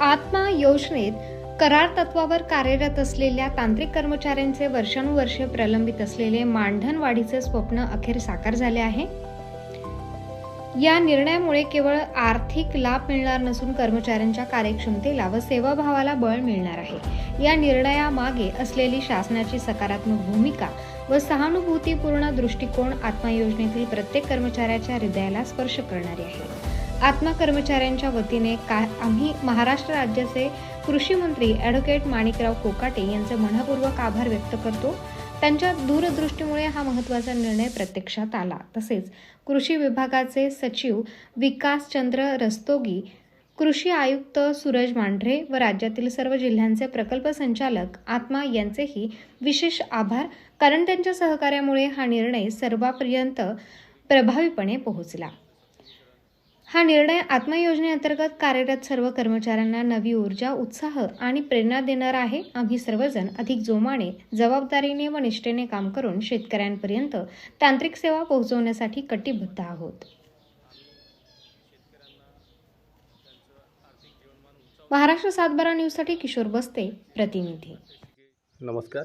आत्मा योजनेत करार तत्वावर कार्यरत असलेल्या तांत्रिक कर्मचाऱ्यांचे वर्षानुवर्षे प्रलंबित असलेले मानधन वाढीचे स्वप्न अखेर साकार झाले आहे. या निर्णयामुळे केवळ आर्थिक लाभ मिळणार नसून कर्मचाऱ्यांच्या कार्यक्षमतेला व सेवाभावाला बळ मिळणार आहे. या निर्णयामागे असलेली शासनाची सकारात्मक भूमिका व सहानुभूतीपूर्ण दृष्टिकोन आत्मा योजनेतील प्रत्येक कर्मचाऱ्याच्या हृदयाला स्पर्श करणारी आहे. आत्मा कर्मचाऱ्यांच्या वतीने का आम्ही महाराष्ट्र राज्याचे कृषी मंत्री ॲडव्होकेट माणिकराव कोकाटे यांचे मनपूर्वक आभार व्यक्त करतो. त्यांच्या दूरदृष्टीमुळे हा महत्त्वाचा निर्णय प्रत्यक्षात आला. तसेच कृषी विभागाचे सचिव विकासचंद्र रस्तोगी कृषी आयुक्त सूरज मांढरे व राज्यातील सर्व जिल्ह्यांचे प्रकल्प संचालक आत्मा यांचेही विशेष आभार कारण त्यांच्या सहकार्यामुळे हा निर्णय सर्वापर्यंत प्रभावीपणे पोहोचला. हा निर्णय आत्मा योजनेअंतर्गत कार्यरत सर्व कर्मचाऱ्यांना नवी ऊर्जा उत्साह आणि प्रेरणा देणार आहे. आम्ही सर्वजण अधिक जोमाने जबाबदारीने व निष्ठेने काम करून शेतकऱ्यांपर्यंत तांत्रिक सेवा पोहोचवण्यासाठी कटिबद्ध आहोत. महाराष्ट्र सातबारा न्यूजसाठी किशोर बस्ते प्रतिनिधी. नमस्कार.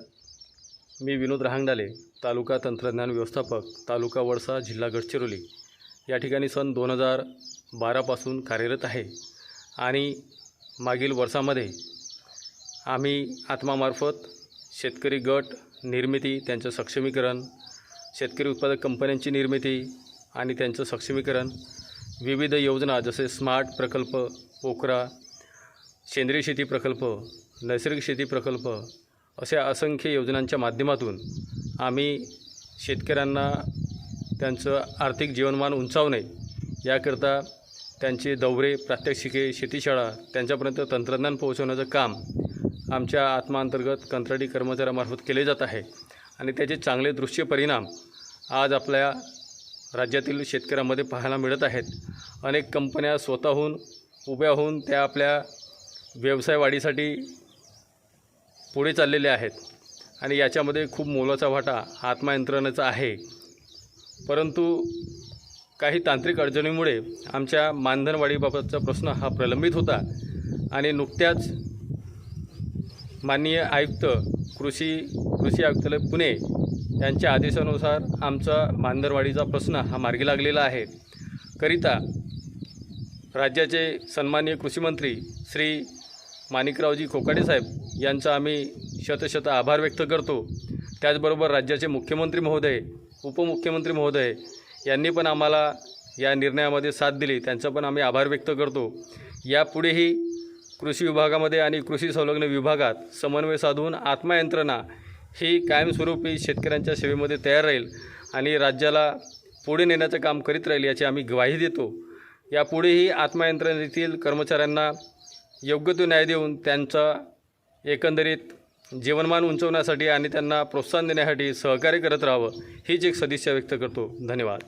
मी विनोद रहांगडाले तालुका तंत्रज्ञान व्यवस्थापक तालुका वडसा जिल्हा गडचिरोली. या ठिकाणी सन दोन हजार बारापासून कार्यरत आहे. आणि मागील वर्षामध्ये आम्ही आत्मामार्फत शेतकरी गट निर्मिती त्यांचं सक्षमीकरण शेतकरी उत्पादक कंपन्यांची निर्मिती आणि त्यांचं सक्षमीकरण विविध योजना जसे स्मार्ट प्रकल्प पोकरा सेंद्रिय शेती प्रकल्प नैसर्गिक शेती प्रकल्प अशा असंख्य योजनांच्या माध्यमातून आम्ही शेतकऱ्यांना त्यांचं आर्थिक जीवनमान उंचावणे याकरता त्यांचे दौरे प्रात्यक्षिके शेतीशाळा त्यांच्यापर्यंत तंत्रज्ञान पोहोचवण्याचं काम आमच्या आत्माअंतर्गत कंत्राटी कर्मचाऱ्यामार्फत केले जात आहे. आणि त्याचे चांगले दृश्य परिणाम आज आपल्या राज्यातील शेतकऱ्यांमध्ये पाहायला मिळत आहेत. अनेक कंपन्या स्वतःहून उभ्या होऊन त्या आपल्या व्यवसाय वाढीसाठी पुढे चाललेल्या आहेत. आणि याच्यामध्ये खूप मोलाचा वाटा आत्मा यंत्रणेचा आहे. परंतु काही तांत्रिक अडचणीमुळे आमच्या मानधनवाढीबाबतचा प्रश्न हा प्रलंबित होता आणि नुकत्याच माननीय आयुक्त कृषी कृषी आयुक्तालय पुणे यांच्या आदेशानुसार आमचा मानधनवाढीचा प्रश्न हा मार्गी लागलेला आहे. करिता राज्याचे सन्माननीय कृषीमंत्री श्री माणिकरावजी कोकाटे साहेब यांचा आम्ही शतशत आभार व्यक्त करतो. त्याचबरोबर राज्याचे मुख्यमंत्री महोदय उपमुख्यमंत्री महोदय यांनी पण आम्हाला या निर्णयामध्ये साथ दिली. त्यांचा पण आम्ही आभार व्यक्त करतो. यापुढेही कृषी विभागामध्ये आणि कृषी संलग्न विभागात समन्वय साधून आत्मयंत्रणा ही कायमस्वरूपी शेतकऱ्यांच्या सेवेमध्ये तयार राहील आणि राज्याला पुढे नेण्याचं काम करीत राहील याची आम्ही ग्वाही देतो. यापुढेही आत्मयंत्रणेतील कर्मचाऱ्यांना योग्य तो न्याय देऊन त्यांचा एकंदरीत जीवनमान उंचवण्यासाठी आणि त्यांना प्रोत्साहन देण्यासाठी सहकार्य करत राहावं हीच एक सदिच्छा व्यक्त करतो. धन्यवाद.